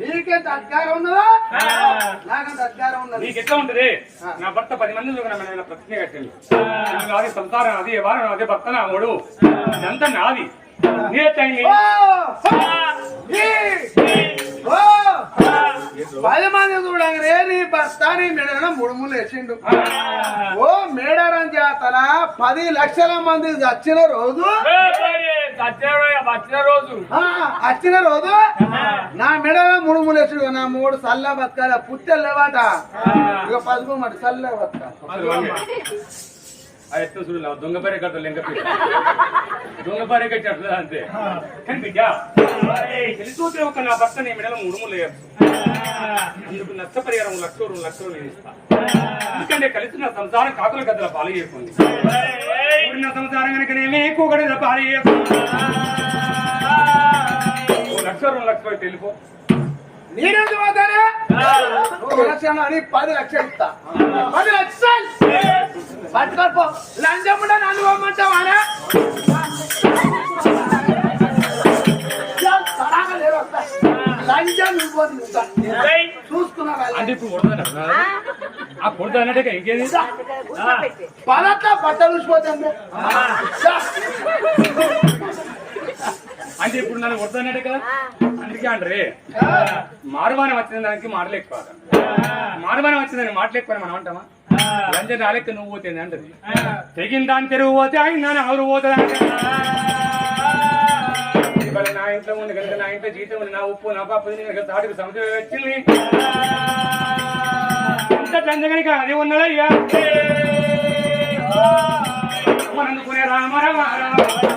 నీకెంత అధికారం ఉన్నదా? నాకంత అధికారం ఉన్నది. నీకు ఎట్లా ఉంటది? నా భర్త పది మంది ప్రతిజ్ఞ కట్టింది ఇది నాది సంసారం నాది వారం నాది భర్త నా మూడు. ఇదంతా నాది! పది మంది చూడంగానే నీ భర్త నీ మెడలో ముడుములు వేసిండు. ఓ మేడారం జాతర పది లక్షల మంది వచ్చిన రోజు వచ్చిన రోజు. వచ్చిన రోజు నా మెడలో ముడుములు వేసిండు నా మూడు సల్ల బతకాల పుట్టెలు లేవాట. ఇక పదకొండు సల్ల బతకాలి ఎత్తు చూడు దొంగ పరే కట్ట లెంక పిల్ల. దొంగ పరే అంతే. కానీ బిడ్డ తెలిసూతే ఒక నా భర్త నీ మెడలో ముడుములు లేదు అందుకు నష్టపరిహారం లక్ష రెండు లక్షలు నేను ఎందుకంటే కలిసి నా సంసారం కాకుల గద్దల పాలు చేయకుంది. కూడిన సంసారం కనుకనేమి కూగడ పాలు చేయకుండా ఓ లక్ష రెండు లక్షలు వెళ్ళిపో నేనెందుకు పోతానే ఒక లక్షలు అని పది లక్షలు ఇస్తా. పది లక్షలు? పట్టుకోపో. లంచం కూడా నన్ను పోమంటావానే లంచం ఇవ్వదు ఇస్తా. చూసుకున్నా అంటే ఇప్పుడు ఆ కొడతా అన్నట్టే ఇంకేది? పదట్లా అంటే ఇప్పుడు నన్ను కొడతానట్టే కదా అందుకే అంటారే. మారుమానం వచ్చిన దానికి మాటలేకపోతాం మారుమానం వచ్చిన దానికి మాటలేకపోయి మనం అంటామా? లంచం రాలేక నువ్వు పోతుంది అంటది. తెగిన దాని తెరుగు పోతే ఆయన ఎవరు పోతుంది అంటే. నా ఇంట్లో ఉంది కనుక నా ఇంట్లో జీతం ఉంది నా ఉప్పు నా పాప తాటికి సముద్రం వచ్చింది. ఇంత లంచగనిక అది ఉన్నదయ్యా మనందుకునే రామ రామ రామ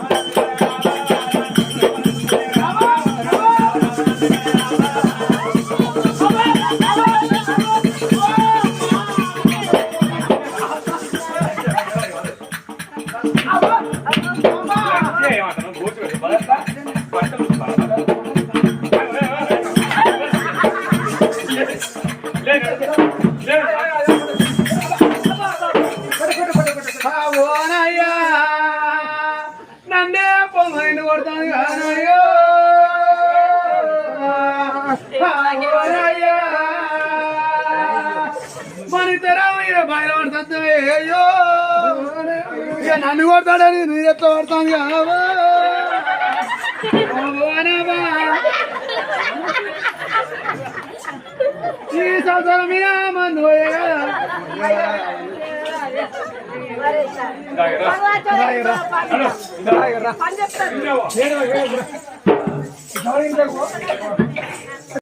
నన్ను కొడతాడని నేను ఎట్లా పడతాను కావా ఓనవా ఈ సంవత్సరం మీద మన పని. ఎవరింట్లో